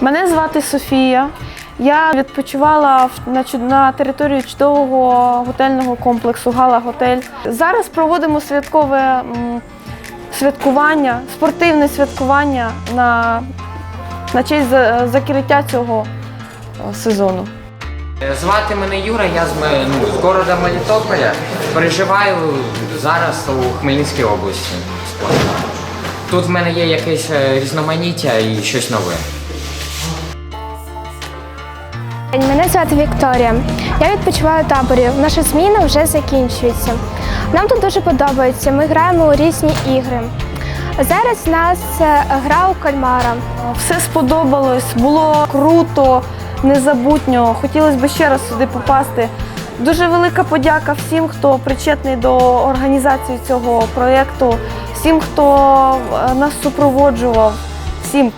Мене звати Софія. Я відпочивала на, території чудового готельного комплексу Гала Готель. Зараз проводимо святкове святкування, спортивне святкування на, на честь закриття цього е, сезону. Звати мене Юра, я з, ну, з города Мелітополя. Переживаю зараз у Хмельницькій області. Тут в мене є якесь е, різноманіття і щось нове. Мене звати Вікторія. Я відпочиваю в таборі. Наша зміна вже закінчується. Нам тут дуже подобається. Ми граємо у різні ігри. Зараз у нас е, гра у кальмара. Все сподобалось, було круто, незабутньо. Хотілося б ще раз сюди попасти. Дуже велика подяка всім, хто причетний до організації цього проєкту, всім, хто е, нас супроводжував, всім.